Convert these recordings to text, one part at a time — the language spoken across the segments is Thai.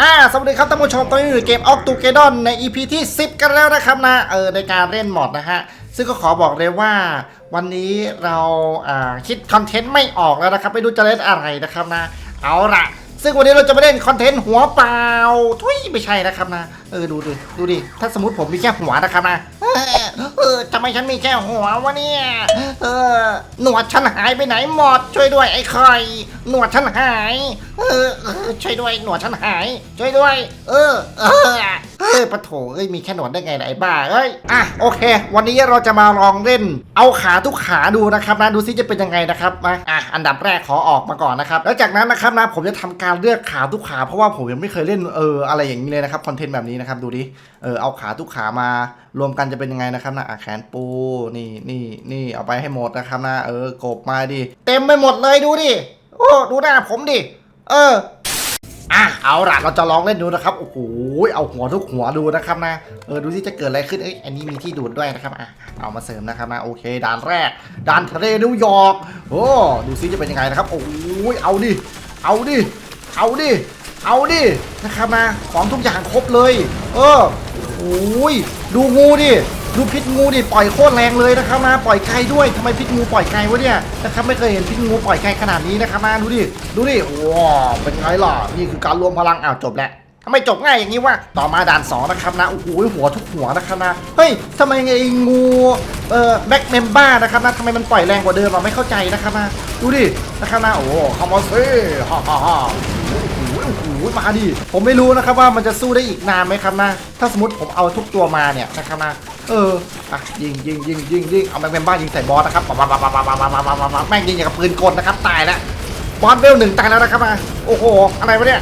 อ่าสวัสดีครับท่านผู้ชมตอนนี้อยู่เกมออกตูเกดอนใน EP ที่ 10 กันแล้วนะครับนะเออในการเล่นมอดนะฮะ ซึ่งก็ขอบอกเลยว่าวันนี้เราอ่าคิดคอนเทนต์ไม่ออกแล้วนะครับ ไม่รู้จะเล่นอะไรนะครับนะ เอาละ ซึ่งวันนี้เราจะมาเล่นคอนเทนต์หัวเปล่าทุยไม่ใช่นะครับนะ เออดูดิดูดิถ้าสมมติผมมีแค่หัวนะครับนะเออเออทำไมฉันมีแค่หัววะเนี่ยเออหนวดฉันหายไปไหนหมดช่วยด้วยไอ้ไข่หนวดฉันหายเออเออช่วยด้วยหนวดฉันหาย ช่วยด้วย เออเออเฮ้ยปะโถเอ้ยมีแค่หนวดได้ไงไอ้บ้าเอ้ยอะโอเค วันนี้เราจะมาลองเล่น เอาขาทุกขาดูนะครับนะดูซิจะเป็นยังไงนะครับมาอะอันดับแรกขอออกมาก่อนนะครับแล้วจากนั้นนะครับนะผมจะทำการเลือกขาทุกขา เพราะว่าผมยังไม่เคยเล่นเอออะไรอย่างนี้เลยนะครับคอนเทนต์แบบนี้นะครับดูดิเออเอาขาทุกขามารวมกันจะเป็นยังไงนะครับนะะแขนปูนี่นี่นี่เอาไปให้หมดนะครับนะเออกบมาดิเต็มไปหมดเลยดูดิโอ้ดูหน้าผมดิเอออะเอาล่ะเราจะลองเล่นดูนะครับโอ้โหเอาหัวทุกหัวดูนะครับนะเออดูที่จะเกิดอะไรขึ้นเอ้ยอันนี้มีที่ดูดด้วยนะครับอะเอามาเสริมนะครับนะโอเคด่านแรกด่านทะเลนิวยอร์กโอ้ดูซิจะเป็นยังไงนะครับโอ้ยเอาดิเอาดิ เอาดิ เอาดินะครับนะของทุกอย่างครบเลย เออโอ้ยดูงูดิดูพิษงูดิปล่อยโคตรแรงเลยนะครับนะปล่อยไกลด้วยทำไมพิษงูปล่อยไกลวะเนี่ยนะครับไม่เคยเห็นพิษงูปล่อยไกลขนาดนี้นะครับนะดูดิดูดิว้าวเป็นไงล่ะนี่คือการรวมพลังอ้าวจบแล้วทำไมจบง่ายอย่างนี้วะต่อมาด่าน2นะครับนะโอ้โหหัวทุกหัวนะครับนะเฮ้ยทำไมไอ้งูเอ่อแบ็กเมมบ้านะครับนะทำไมมันปล่อยแรงกว่าเดิมอะไม่เข้าใจนะครับนะดูดินะครับนะโอ้คามาเซ่ฮ่าฮ่าฮ่า มาดิ ผมไม่รู้นะครับว่ามันจะสู้ได้อีกนานไหมครับนะ ถ้าสมมติผมเอาทุกตัวมาเนี่ยนะครับนะ เออ อะยิงยิงยิงยิงยิงเอาแมงเป็นบ้ายิงใส่บอสนะครับแม่งยิงอย่างกับปืนกลนะครับตายแล้วบอสเวลหนึ่งตายแล้วนะครับมาโอ้โห อะไรวะเนี่ย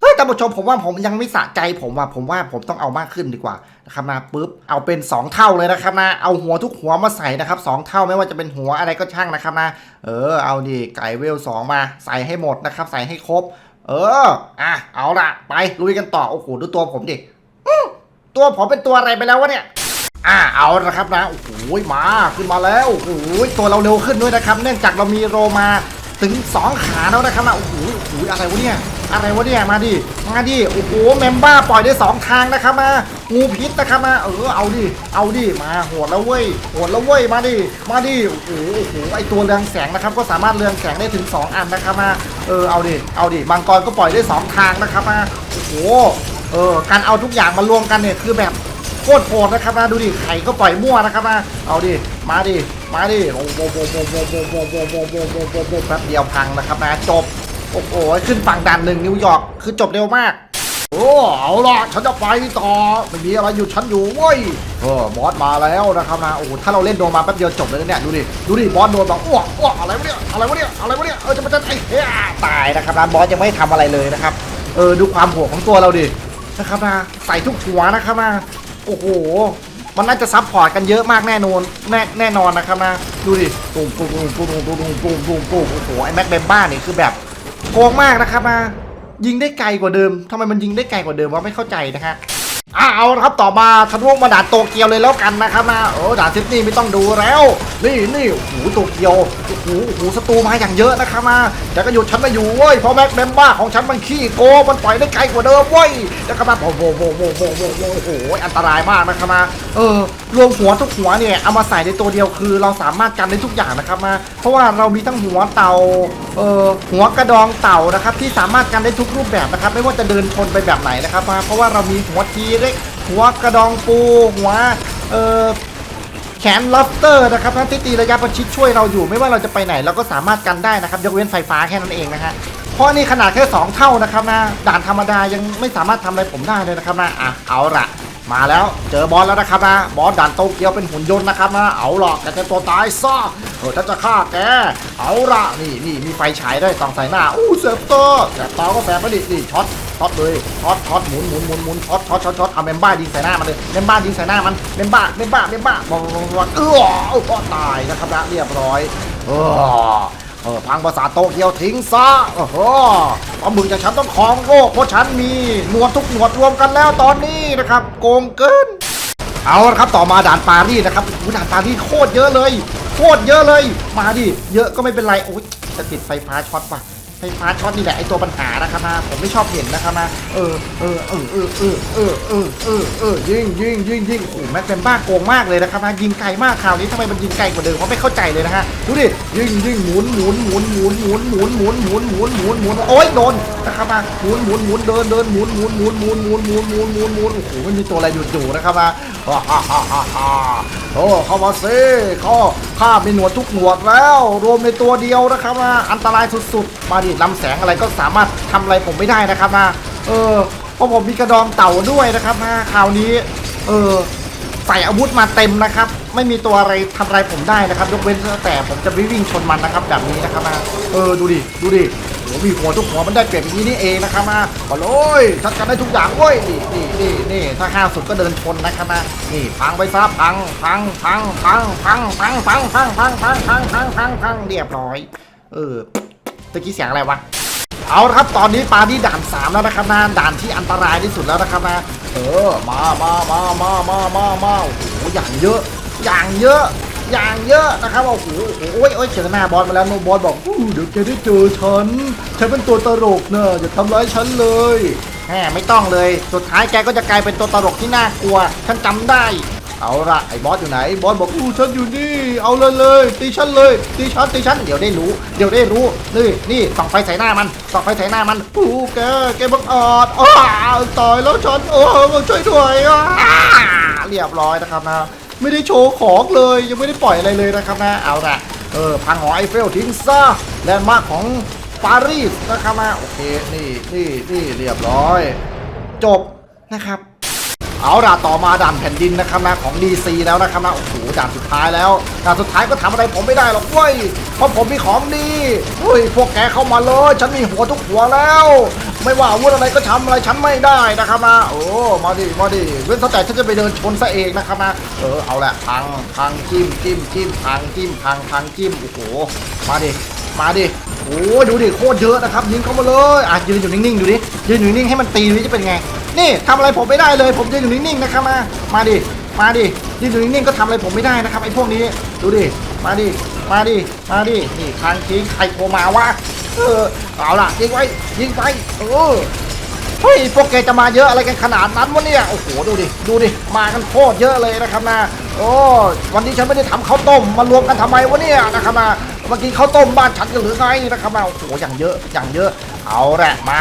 เฮ้ยแต่านผู้ชมผมว่าผมยังไม่สะใจผมว่ะผมว่าผมต้องเอามากขึ้นดีกว่านะครับนะปุ๊บเอาเป็น 2 เท่าเลยนะครับนะเอาหัวทุกหัวมาใส่นะครับ2เท่าไม่ว่าจะเป็นหัวอะไรก็ช่างนะครับนะเออเอาดิไก่เวลสมาใส่ให้หมดนะครับใส่ให้ครบ เออ อะ เอาละไปลุยกันต่อ โอ้โห ดูตัวผมดิตัวผมเป็นตัวอะไรไปแล้ววะเนี่ย อะ เอาละครับนะ โอ้โห มา ขึ้นมาแล้ว โอ้โห ตัวเราเร็วขึ้นด้วยนะครับ เนื่องจากเรามีโรมาถึง 2 ขาแล้วนะครับนะโอ้โหโอ้โหอะไรวะเนี่ย อะไรวะเนี่ยมาดิมาดิโอ้โหเมมบ้าปล่อยได้2ทางนะครับมางูพิษนะครับมาเออเอาดิเอาดิมาโหดแล้วเว้ยโหดแล้วเว้ยมาดิมาดิโอ้โหโอ้โหไอตัวเรืองแสงนะครับ ก็สามารถเรืองแสงได้ถึง 2 อันนะครับมาเออเอาดิเอาดิมังกรก็ปล่อยได้ 2 ทางนะครับมาโอ้โหเออการเอาทุกอย่างมารวมกันเนี่ยคือแบบโคตรโหดนะครับนะดูดิไข่ก็ปล่อยมั่วนะครับนะเอาดิมาดิมาดิโอ้โหโอ้โหโอ้โหโอ้โหโอ้โหโอ้โหโอ้โหโอ้โหโอ้โหแป๊บเดียวพังนะครับนะจบ โอ้โหขึ้นฝั่งด่านหนึ่งนิวยอร์กคือจบเร็วมาก โอ้เอาล่ะฉันจะไปต่อไม่มีอะไรหยุดฉันอยู่เว้ยเออบอสมาแล้วนะครับนะโอ้โหถ้าเราเล่นโดนมาแป๊บเดียวจบเลยนะเนี่ยดูดิดูดิบอสโดนแบบอ้วกอ้วกอะไรวะเนี่ยอะไรวะเนี่ยอะไรวะเนี่ยเออจะมาจะไอ้เฮ้ยตายนะครับนะบอสยังไม่ทำอะไรเลยนะครับเออดูความโหดของตัวเราดินะครับนะใส่ทุกหัวนะครับนะโอ้โหมันน่าจะซับพอร์ตกันเยอะมากแน่นอนแน่แน่นอนนะครับนะดูดิปุ้มปุ้มปุ้มปุ้มปุ้มปุ้มปุ้มปุ้มปุ้มโอ้โหไอ้แม็กเบมบ้านี่คือแบบ โกงมากนะครับมายิงได้ไกลกว่าเดิมทำไมมันยิงได้ไกลกว่าเดิมวะไม่เข้าใจนะฮะ อะเอาละครับต่อมาทะลุมาด่าโตเกียวเลยแล้วกันนะครับนะโอ้ด่าซิดนีย์ไม่ต้องดูแล้ว นี่นี่โอ้โหโตเกียวโอ้โหโอ้โหศัตรูมาอย่างเยอะนะครับนะแต่ก็หยุดฉันไม่อยู่เว้ยเพราะแม็กเบมบ้าของฉันมันขี้โกมันปล่อยได้ไกลกว่าเดิมเว้ยนะครับนะโอ้โหโอ้โหโอ้โหโอ้โหอ้โหอันตรายมากนะครับนะเออรวมหัวทุกหัวเนี่ยเอามาใส่ในตัวเดียวคือ เราสามารถกันได้ทุกอย่างนะครับนะเพราะว่าเรามีทั้งหัวเต่าเออหัวกระดองเต่านะครับที่สามารถกันได้ทุกรูปแบบนะครับไม่ว่าจะเดินชนไปแบบไหนนะครับนะเพราะว่าเรามีหัวทีเล็กหัวกระดองปูหัวเออแขนล็อบสเตอร์นะครับทั้งที่ตีระยะประชิดช่วยเราอยู่ไม่ว่าเราจะไปไหนเราก็สามารถกันได้นะครับยกเว้นไฟฟ้าแค่นั้นเองนะฮะเพราะนี่ขนาดแค่ 2 เท่านะครับนะด่านธรรมดายังไม่สามารถทำอะไรผมได้เลยนะครับนะอะเอาละมาแล้วเจอบอสแล้วนะครับนะบอสด่านโตเกียวเป็นหุ่นยนต์นะครับนะเอาหรอกแกจะตัวตายซะเออถ้าจะฆ่าแกเอาละนี่นี่มีไฟฉายด้วยส่องใส่หน้าอู้เสบตอแสบตาก็แสบไปดินี่ช็อต ช็อตเลยช็อตช็อตหมุนหมุนหมุนหมุนช็อตช็อตช็อตช็อตเอาเมมบ้ายิงใส่หน้ามันเลยเมมบ้ายิงใส่หน้ามันเมมบ้าเมมบ้าเมมบ้าบอลบอลเออเออตายนะครับนะเรียบร้อยเออเออพังภาษาโตเกียวทิ้งซะโอ้โหปลาหมึกจากฉันต้องครองโลกเพราะฉันมีหนวดทุกหนวดรวมกันแล้วตอนนี้นะครับ โกงเกิน เอาละครับต่อมาด่านปารีสนะครับโอ้ด่านปารีสโคตรเยอะเลยโคตรเยอะเลย มาดิเยอะก็ไม่เป็นไรโอ้ยจะติดไฟฟ้าช็อตป่ะ ไฟฟ้าช็อตนี่แหละไอตัวปัญหานะครับนะผมไม่ชอบเห็นนะครับนะเออเออเออเออเออเออเออเออเออยิงยิงยิงยิงโอ้แม็กเป็นบ้าโกงมากเลยนะครับนะยิงไกลมากคราวนี้ทำไมมันยิงไกลกว่าเดิมผมไม่เข้าใจเลยนะฮะดูดิยิงยิงหมุนหมุนหมุนหมุนหมุนหมุนหมุนหมุนหมุนหมุนหมุนโอ้ยโดนนะครับนะหมุนหมุนหมุนเดินเดินหมุนหมุนหมุนหมุนหมุนหมุนหมุนหมุนหมุนโอ้โหมันมีตัวอะไรหยุดอยู่นะครับนะฮ่าฮ่าฮ่าฮ่าฮ่าโอ้เข้ามาซิข้อข้ามีหนวดทุกหนวดแล้ว รวมในตัวเดียวนะครับนะอันตรายสุดๆมาดิลำแสงอะไรก็สามารถทำอะไรผมไม่ได้นะครับนะเออเพราะผมมีกระดองเต่าด้วยนะครับนะคราวนี้ เออใส่อาวุธมาเต็มนะครับ ไม่มีตัวอะไรทำอะไรผมได้นะครับ ยกเว้นแต่ผมจะวิ่งชนมันนะครับแบบนี้นะครับนะเออดูดิดูดิโอ้มีหัวทุกหัวมันได้เปรียบอย่างนี้นี่เองนะครับนะมาเลยทัดกันได้ทุกอย่างเว้ยนี่นี่นี่นี่ถ้าห้าวสุดก็เดินชนนะครับนะนี่พังไปซะพังพังพังพังพังพังพังพังพังพังพังพังพังพังเรียบร้อย เออ ตะกี้เสียงอะไรวะเอาละครับตอนนี้ปาที่ด่านสามแล้วนะครับนะด่านที่อันตรายที่สุดแล้วนะครับนะเออมามามามามามามาโอ้โหอย่างเยอะ อย่างเยอะ อย่างเยอะนะครับโอ้โหโอ้ยโอ้ยเจอหน้าบอสมาแล้วโนบอสบอกดูเดี๋ยวแกได้เจอฉันฉันเป็นตัวตลกเนอะอย่าทำร้ายฉันเลยแหมไม่ต้องเลย สุดท้ายแกก็จะกลายเป็นตัวตลกที่น่ากลัว ฉันจำได้ เอาละไอ้บอสอยู่ไหน บอสบอกอู้ฉันอยู่นี่ เอาเลยเลย ตีฉันเลย ตีฉัน ตีฉัน เดี๋ยวได้รู้ เดี๋ยวได้รู้ นี่ นี่ส่องไฟใส่หน้ามันส่องไฟใส่หน้ามันอู้แก แกบังอาจอ้าวตายแล้วฉันโอ้ช่วยด้วยอ่าเรียบร้อยนะครับนะ ไม่ได้โชว์ของเลย ยังไม่ได้ปล่อยอะไรเลยนะครับนะ เอาละเออ พังหอไอเฟลทิ้งซะแลนด์มาร์คของปารีสนะครับนะ โอเค นี่ นี่ นี่ เรียบร้อย จบนะครับ เอาล่ะต่อมาด่านแผ่นดินนะครับนะของ DC แล้วนะครับนะโอ้โหด่านสุดท้ายแล้วด่านสุดท้ายก็ทำอะไรผมไม่ได้หรอกเว้ยเพราะผมมีของดีเฮ้ยพวกแกเข้ามาเลยฉันมีหัวทุกหัวแล้ว ไม่ว่าอาวุธอะไรก็ทำอะไรฉันไม่ได้นะครับนะโอ้มาดิมาดิเว้นแต่ฉันจะไปเดินชนซะเองนะครับนะเออเอาละพังพังจิ้มจิ้มจิ้มพังจิ้มพังพังจิ้มโอ้โหมาดิมาดิโอ้ดูดิโคตรเยอะนะครับยิงเข้ามาเลยอะยืนอยู่นิ่งๆดูดิยืนอยู่นิ่งให้มันตีดูดิจะเป็นไง นี่ทำอะไรผมไม่ได้เลย ผมยืนอยู่นิ่งๆนะครับมามาดิมาดิยืนอยู่นิ่งๆก็ทำอะไรผมไม่ได้นะครับไอ้พวกนี้ดูดิมาดิมาดิมาดินี่ทางทิ้งใครโทรมาวะเออเอาล่ะยิงไว้ยิงไปเออเฮ้ยพวกแกจะมาเยอะอะไรกันขนาดนั้นวะเนี่ยโอ้โหดูดิดูดิมากันโคตรเยอะเลยนะครับนะโอ้วันนี้ฉันไม่ได้ทำข้าวต้มมารวมกันทำไมวะเนี่ยนะครับนะเมื่อกี้ข้าวต้มบ้านฉันกันหรือไงนะครับนะโอ้โหอย่างเยอะอย่างเยอะ เอาแหละมา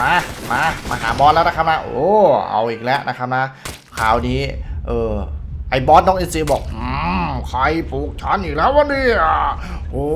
มามามาหาบอสแล้วนะครับนะโอ้เอาอีกแล้วนะครับนะคราวนี้ เออไอ้บอสน้องเอซีบอกอืมใครปลูกฉันอีกแล้ววะเนี่ยโอ้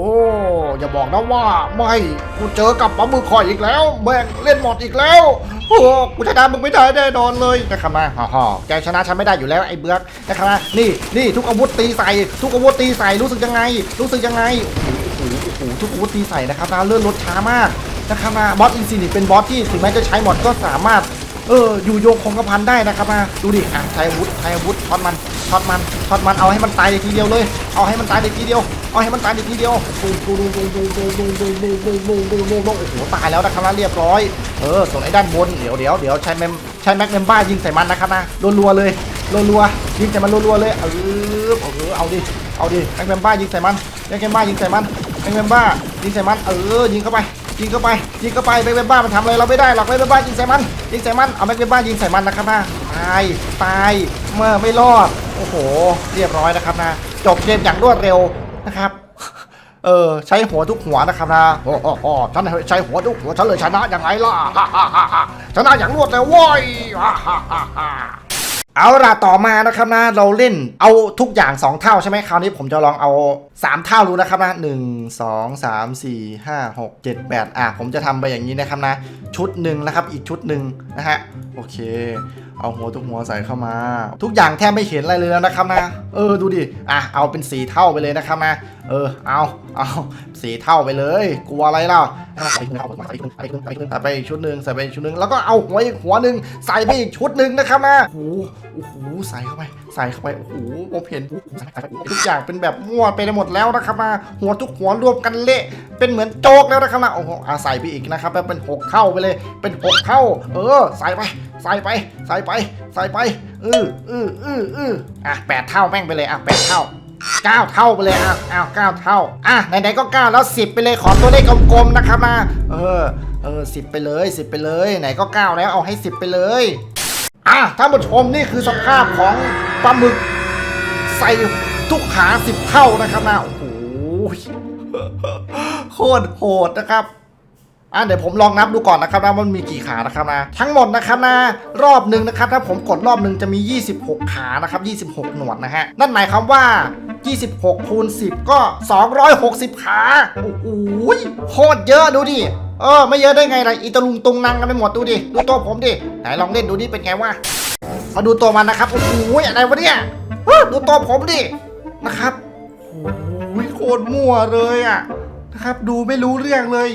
อย่าบอกนะว่าไม่กูเจอกับปลาหมึกคอยอีกแล้วแม่งเล่นหมดอีกแล้วโอ้กูชนะมึงไม่ได้แน่นอนเลยนะครับนะฮ่าฮ่าแกชนะฉันไม่ได้อยู่แล้วไอ้เบือกนะครับนะนี่นี่ทุกอาวุธตีใส่ทุกอาวุธตีใส่รู้สึกยังไง รู้สึกยังไงโอ้โหโอ้โหทุกอาวุธตีใส่นะครับนะเลื่อนรถช้ามาก นะครับนะบอสอินซีนี่เป็นบอสที่ถึงแม้จะใช้หมดก็สามารถเอออยู่โยงคงกระพันได้นะครับมาดูดิอะใช้อาวุธใช้อาวุธช็อตมันช็อตมันช็อตมันเอาให้มันตายในทีเดียวเลย เอาให้มันตายในทีเดียว เอาให้มันตายในทีเดียวดูดูดูดูดูดูดูดูดูดูดูดูดูดูโอ้โหตายแล้วนะครับนะเรียบร้อยเออส่วนไอ้ด้านบนเดี๋ยวเดี๋ยวเดี๋ยวใช้แมมใช้แม็กเมมบ้ายิงใส่มันนะครับนะรัวๆเลยรัวๆยิงใส่มันรัวๆเลยเออเออเอาดิเอาดิแม็กเมมบ้ายิงใส่มันแม็กเมมบ้ายิงใส่มันแม็กเมมบ้ายิงใส่มันเออยิงเข้าไป ยิงเข้าไปยิงเข้าไปแม็กเวบ้ามันทำอะไรเราไม่ได้หรอกแม็กเวบ้ายิงใส่มันยิงใส่มันเอาแม็กเวบ้ายิงใส่มันนะครับนะตายตายเมื่อไม่รอดโอ้โห เรียบร้อยนะครับนะจบเกมอย่างรวดเร็วนะครับเออใช้หัวทุกหัวนะครับนะโอ้โหโอ้ฉันใช้หัวทุกหัวฉันเลยชนะยังไงล่ะฮ่าฮ่าฮ่าชนะอย่างรวดเร็วว้ยฮ่าฮ่าฮ่าเอาล่ะต่อมานะครับนะเราเล่นเอาทุกอย่าง 2 เท่าใช่ไหมคราวนี้ผมจะลองเอา 3เท่าดูนะครับนะ1 2 3 4 5 6 7 8อะผมจะทำไปอย่างนี้นะครับนะ ชุดหนึ่งนะครับ อีกชุดหนึ่งนะฮะ โอเค เอาหัวทุกหัวใส่เข้ามา ทุกอย่างแทบไม่เห็นอะไรเลยแล้วนะครับนะ เออ ดูดิ อะ เอาเป็นสีเท่าไปเลยนะครับนะ เออ เอา เอาสีเท่าไปเลย กลัวอะไรเล่าใส่ไปอีกชุดหนึ่งใส่ไปอีกชุดหนึ่งแล้วก็เอาหัวอีกหัวหนึ่งใส่ไปอีกชุดหนึ่งนะครับนะโอ้โหโอ้โห ใส่เข้าไป ใส่เข้าไป โอ้โห ผมเห็นทุกอย่างเป็นแบบมั่วไปหมดแล้วนะครับนะหัวทุกหัวรวมกันเละเป็นเหมือนโจกแล้วนะครับนะโอ้โหอะใส่ไปอีกนะครับเป็นหกเท่าไปเลยเป็นหกเท่าเออใส่ไปใส่ไปใส่ไปใส่ไปเออเออเออเอออะแปดเท่าแม่งไปเลยอะแปดเท่าเก้าเท่าไปเลยอะอ้าวเก้าเท่า อะไหนๆก็เก้าแล้วสิบไปเลยขอตัวเลขกลมๆนะครับนะเออเออสิบไปเลยสิบไปเลยไหนก็เก้าแล้วเอาให้สิบไปเลยอะท่านผู้ชมนี่คือสภาพของปลาหมึกใส่ ทุกขาสิบเท่านะครับนะโอ้โหโคตรโหดนะครับอะเดี๋ยวผมลองนับดูก่อนนะครับนะว่ามันมีกี่ขานะครับนะทั้งหมดนะครับนะรอบหนึ่งนะครับถ้าผมกดรอบหนึ่งจะมี 26 ขานะครับ26 หนวดนะฮะนั่นหมายความว่า 26คูณ10 ก็ 260 ขาโอ้โหโคตรเยอะดูดิเออไม่เยอะได้ไงล่ะอีตะลุงตุงนังกันไปหมดดูดิดูตัวผมดิไหนลองเล่นดูดิเป็นไงวะมาดูตัวมันนะครับโอ้โหอะไรวะเนี่ยดูตัวผมดิ นะครับโอ้โหโคตรมั่วเลยอะนะครับ ดูไม่รู้เรื่องเลย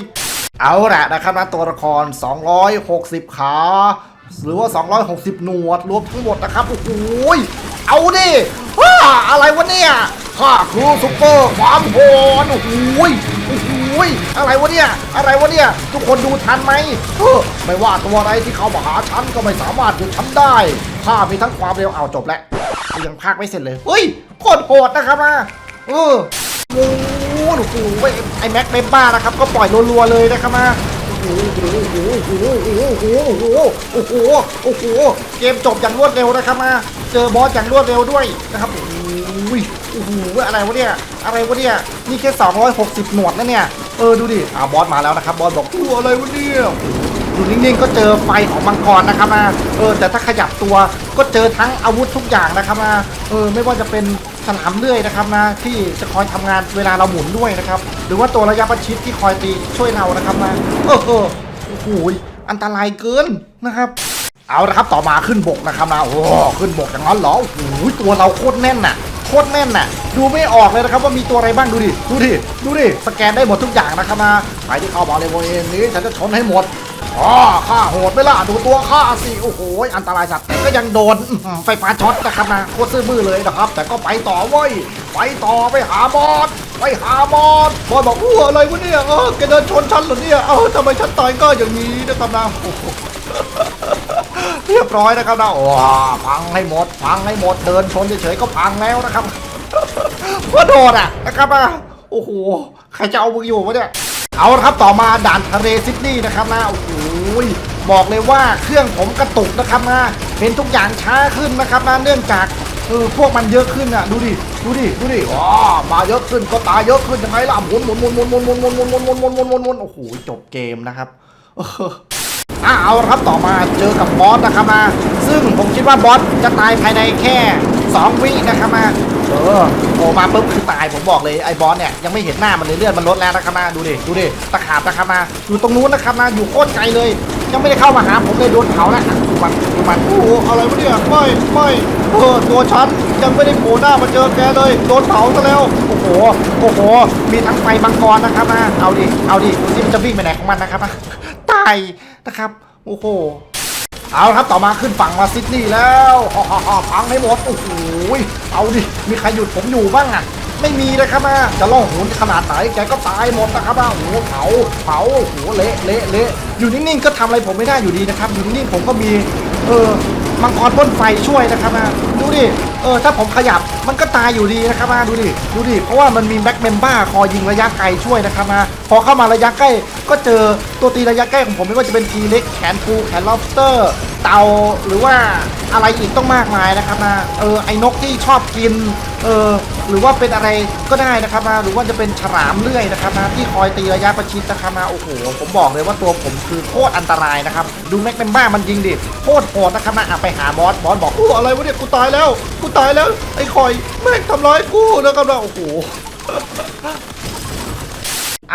เอาละนะครับนะตัวละคร 260 ขา หรือว่า 260 หนวด รวมทั้งหมดนะครับ โอ้โหยเอาดิว้าอะไรวะเนี่ยข้าคือซุปเปอร์ความโหดโอ้โหยโอ้โหยอะไรวะเนี่ย อะไรวะเนี่ย ทุกคนดูทันไหมเออไม่ว่าตัวอะไรที่เขามาหาฉันก็ไม่สามารถหยุดฉันได้ข้ามีทั้งความเร็วเอาจบแล้ว ยังพากไม่เสร็จเลยเฮ้ยโคตรโหดนะครับนะเออโอ้โหโอ้โหไอแม็กเบมบ้านะครับ ก็ปล่อยรัวๆเลยนะครับมาโอ้โหโอ้โหโอ้โหโอ้โหโอ้โหโอ้โหโอ้โหเกมจบอย่างรวดเร็วนะครับมาเจอบอสอย่างรวดเร็วด้วยนะครับโอ้โหโอ้โหอะไรวะเนี่ยอะไรวะเนี่ยนี่แค่ 260 หนวดนะเนี่ยเออดูดิอ่าบอสมาแล้วนะครับบอสบอกตัวอะไรวะเนี่ย อยู่นิ่งๆก็เจอไฟของมังกรนะครับนะเออแต่ถ้าขยับตัวก็เจอทั้งอาวุธทุกอย่างนะครับนะเออไม่ว่าจะเป็นฉลามเลื่อยนะครับนะที่จะคอยทำงานเวลาเราหมุนด้วยนะครับ หรือว่าตัวระยะประชิดที่คอยตีช่วยเรานะครับนะเออเออโอ้โหอันตรายเกินนะครับ เอาละครับต่อมาขึ้นบกนะครับนะโอ้ขึ้นบกอย่างนั้นเหรอโอ้โหตัวเราโคตรแน่นน่ะโคตรแน่นน่ะดูไม่ออกเลยนะครับว่ามีตัวอะไรบ้างดูดิดูดิดูดิสแกนได้หมดทุกอย่างนะครับนะใครที่เข้ามาในบริเวณนี้ฉันจะชนให้หมด อ๋อข้าโหดไหมล่ะดูตัวข้าสิโอ้โหอันตรายสัตว์แต่ก็ยังโดนไฟฟ้าช็อตนะครับนะโคตรซื่อมือเลยนะครับ แต่ก็ไปต่อเว้ยไปต่อไปหาบอสไปหาบอสบอสบอกอู้อะไรวะเนี่ยเออแกเดินชนฉันเหรอเนี่ยเออทำไมฉันตายก็อย่างนี้นะครับนะเรียบร้อยนะครับนะโอ้พังให้หมดพังให้หมดเดินชนเฉยๆก็พังแล้วนะครับว่าโดดอะนะครับอะโอ้โหใครจะเอามึงอยู่วะเนี่ยเอาละครับต่อมาด่านทะเลซิดนีย์นะครับนะโอ้โห บอกเลยว่าเครื่องผมกระตุกนะครับนะเห็นทุกอย่างช้าขึ้นนะครับนะเนื่องจากเออพวกมันเยอะขึ้นอะดูดิดูดิดูดิอ๋อมาเยอะขึ้นก็ตายเยอะขึ้นยังไงล่ะหมุนหมุนหมุนหมุนหมุนหมุนหมุนหมุนหมุนหมุนหมุนหมุนหมุนหมุนโอ้โหจบเกมนะครับเอออะเอาครับต่อมาเจอกับบอสนะครับมาซึ่งผมคิดว่าบอสจะตายภายในแค่ 2 วินะครับมา เออโผล่มาปุ๊บคือตายผมบอกเลยไอ้บอสเนี่ยยังไม่เห็นหน้ามันเลยเลือดมันลดแล้วนะครับมาดูดิดูดิตะขาบนะครับมาอยู่ตรงนู้นนะครับมาอยู่โคตรไกลเลย ยังไม่ได้เข้ามาหาผมเลยโดนเผาแล้วอะดูมันดูมันโอ้โหอะไรวะเนี่ยไม่ไม่เออตัวฉันยังไม่ได้โผล่หน้ามาเจอแกเลยโดนเผาซะแล้วโอ้โหโอ้โห มีทั้งไฟมังกรนะครับมาเอาดิเอาดิดูสิมันจะวิ่งไปไหนของมันนะครับมาตายนะครับโอ้โห เอาครับต่อมาขึ้นฝั่งมาซิดนีย์แล้วฮ่าฮ่าฮ่าพังให้หมดโอ้โหเอาดิมีใครหยุดผมอยู่บ้างอะไม่มีนะครับนะจะล่องหนขนาดไหนแกก็ตายหมดนะครับนะโอ้โหเผาเผาโอ้โหเละเละเละอยู่นิ่งๆก็ทำอะไรผมไม่ได้อยู่ดีนะครับอยู่นิ่งๆผมก็มีเออมังกรพ่นไฟช่วยนะครับนะดูดิเออถ้าผมขยับมันก็ตายอยู่ดีนะครับนะดูดิดูดิเพราะว่ามันมีแบ็กเมมบ้าคอยยิงระยะไกลช่วยนะครับนะพอเข้ามาระยะใกล้ ก็เจอตัวตีระยะใกล้ของผมไม่ว่าจะเป็นทีเล็กแขนปูแขนล็อบสเตอร์ เต่าหรือว่าอะไรอีกต้องมากมายนะครับนะเออไอ้นกที่ชอบกินเออหรือว่าเป็นอะไรก็ได้นะครับนะหรือว่าจะเป็นฉลามเลื่อยนะครับนะที่คอยตีระยะประชิดนะครับนะโอ้โหผมบอกเลยว่าตัวผมคือโคตรอันตรายนะครับดูแม็กเป็นบ้ามันยิงดิโคตรโหดนะครับนะอะไปหาบอสบอสบอกอู้อะไรวะเนี่ยกูตายแล้วกูตายแล้วไอ้คอยแม่งทำร้ายกูนะครับนะโอ้โห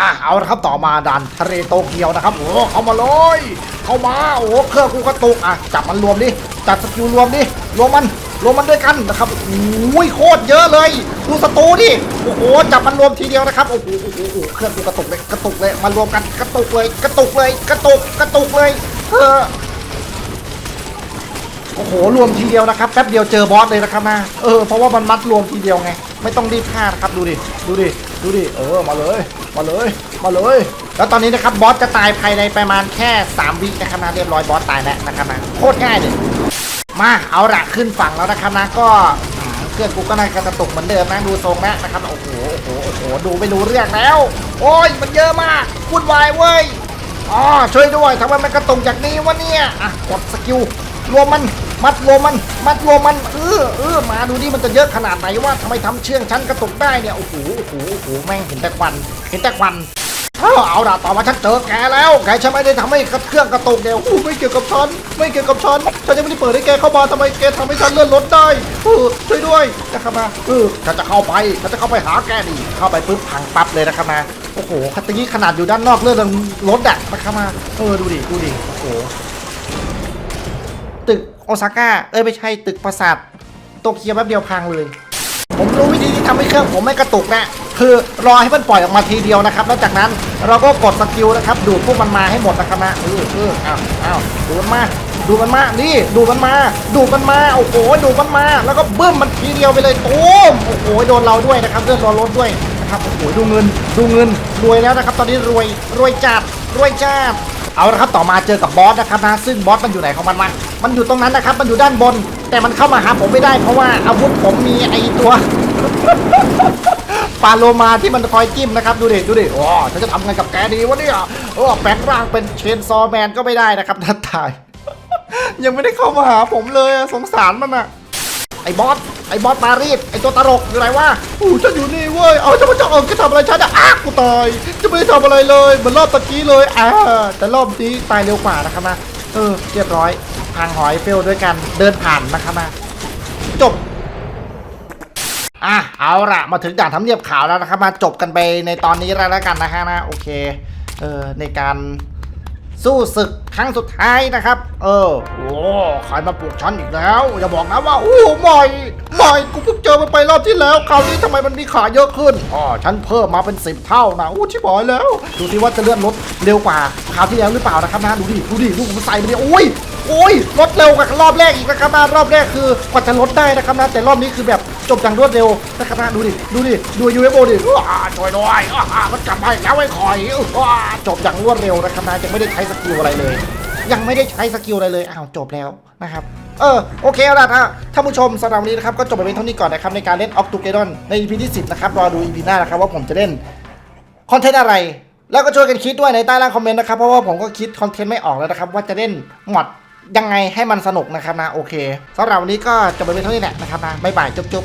อะเอาละครับต่อมาดันทะเลโตเกียวนะครับโอ้เข้ามาเลยเข้ามาโอ้เครื่องกูกระตุกอะจับมันรวมดิจับสกิลรวมดิรวมมันรวมมันด้วยกันนะครับโอ้ยโคตรเยอะเลยดูสตูดิโอ้โหจับมันรวมทีเดียวนะครับโอ้โหโอ้โหโอ้โหเครื่องกูกระตุกเลยกระตุกเลยมารวมกันกระตุกเลย กระตุกเลย กระตุกกระตุกเลยเออโอ้โหรวมทีเดียวนะครับแป๊บเดียวเจอบอสเลยนะครับนะเออเพราะว่ามันมัดรวมทีเดียวไง ไม่ต้องรีบฆ่านะครับดูดิดูดิดูดิเออมาเลย มาเลย มาเลย แล้วตอนนี้นะครับบอสจะตายภายในประมาณแค่ 3 วินะครับนะเรียบร้อยบอสตายแล้วนะครับนะโคตรง่ายเลยมาเอาละขึ้นฝั่งแล้วนะครับนะก็เครื่องกูก็น่ากระตกเหมือนเดิมนะดูทรงนะนะครับโอ้โหโอ้โหโอ้โหดูไม่รู้เรื่องแล้ว โอ้ยมันเยอะมากวุ่นวายเว้ยอ๋อช่วยด้วยทำไมมันกระตุกจากนี้วะเนี่ยอะกดสกิล รวมมัน มัดรวมมัน มัดรวมมัน เออเออมาดูดิมันจะเยอะขนาดไหนว่าทำไมทำเชื่องชั้นกระตุกได้เนี่ย โอ้โห โอ้โห โอ้โห แม่งเห็นแต่ควัน เห็นแต่ควันเอาเอาล่ะต่อมาฉันเจอแกแล้ว แกฉันไม่ได้ทำให้เครื่องกระตุกเดียวอู้ไม่เกี่ยวกับฉัน ไม่เกี่ยวกับฉัน ฉันยังไม่ได้เปิดให้แกเข้ามาทำไมแกทำให้ฉันเลื่อนรถได้เออช่วยด้วยนะครับนะเออฉันจะเข้าไปฉันจะเข้าไปหาแกดิเข้าไปปุ๊บพังปั๊บเลยนะครับนะโอ้โหคัตตี้ขนาดอยู่ด้านนอกเลื่อนรถอะนะครับมาเออดูดิ ดูดิ โอ้โห ตึกโอซาก้า เอ้ยไม่ใช่ตึกปราสาทโตเกียวแป๊บเดียวพังเลย ผมรู้วิธีที่ทำให้เครื่องผมไม่กระตุกนะคือรอให้มันปล่อยออกมาทีเดียวนะครับ แล้วจากนั้นเราก็กดสกิลนะครับ ดูดพวกมันมาให้หมดนะครับนะเออเอออ้าวอ้าวดูมันมา ดูมันมา นี่ ดูมันมา ดูมันมา โอ้โห ดูมันมา แล้วก็บึ้มมันทีเดียวไปเลยตูมโอ้โห โดนเราด้วยนะครับเลื่อนรอรถด้วยนะครับ โอ้โห ดูเงิน ดูเงิน รวยแล้วนะครับ ตอนนี้รวย รวยจัด รวยจัดเอาละครับต่อมาเจอกับบอสนะครับนะซึ่งบอสมันอยู่ไหนของมันวะมันอยู่ตรงนั้นนะครับ มันอยู่ด้านบน แต่มันเข้ามาหาผมไม่ได้เพราะว่าอาวุธผมมีไอตัวปาโลมาที่มันคอยจิ้มนะครับ ดูดิดูดิโอ้ฉันจะทำไงกับแกดีวะเนี่ยโอ้แปลงร่างเป็นเชนซอแมนก็ไม่ได้นะครับท่านทาย ยังไม่ได้เข้ามาหาผมเลยสงสารมันอะไอ้บอส ไอ้บอสปารีสไอ้ตัวตลกอยู่ไหนวะอู้ฉันอยู่นี่เว้ยเอาจะมาจะเออจะทำอะไรฉันอะอ้ากูตายจะไม่ได้ทำอะไรเลยเหมือนรอบตะกี้เลยอ่าแต่รอบนี้ตายเร็วกว่านะครับนะเออเรียบร้อยทางหอยเฟลด้วยกันเดินผ่านนะครับนะจบอะเอาละมาถึงด่านทำเนียบขาวแล้วนะครับมาจบกันไปในตอนนี้แล้วแล้วกันนะฮะนะโอเคเออในการ สู้ศึกครั้งสุดท้ายนะครับ เออ โอ้ใครมาปลุกฉันอีกแล้ว อย่าบอกนะว่า โอ้ใหม่ใหม่กูเพิ่งเจอมันไปรอบที่แล้ว คราวนี้ทำไมมันมีขาเยอะขึ้นอ๋อฉันเพิ่มมาเป็นสิบเท่านะโอ้ชิบหอยแล้ว ดูสิว่าจะเลื่อนรถเร็วกว่าคราวที่แล้วหรือเปล่านะครับนะ ดูดิ ดูดิ ลูกมันใส่ไปดิโอ้ย โอ้ยลดเร็วกว่ารอบแรกอีกนะครับนะรอบแรกคือกว่าจะลดได้นะครับนะแต่รอบนี้คือแบบจบอย่างรวดเร็วนะครับนะดูดิดูดิดูยูเอฟโอดิว้าช่วยด้วยอ้ามันกลับมาอีกแล้วไอ้คอยว้าจบอย่างรวดเร็วนะครับนะยังไม่ได้ใช้สกิลอะไรเลย ยังไม่ได้ใช้สกิลอะไรเลยอ้าวจบแล้วนะครับเออโอเคเอาล่ะถ้าท่านผู้ชมสำหรับวันนี้นะครับก็จบไปเป็นเท่านี้ก่อนนะครับในการเล่นออกตูเกดอนใน EP ที่ 10 นะครับรอดู EP หน้านะครับว่าผมจะเล่นคอนเทนต์อะไรแล้วก็ช่วยกันคิดด้วยในใต้ล่างคอมเมนต์นะครับเพราะว่าผมก็คิดคอนเทนต์ไม่ออกแล้วนะครับว่าจะเล่นมอด ยังไงให้มันสนุกนะครับนะโอเคสำหรับวันนี้ก็จะไปเป็นเท่านี้แหละนะครับนะบ๊ายบายจุ๊บ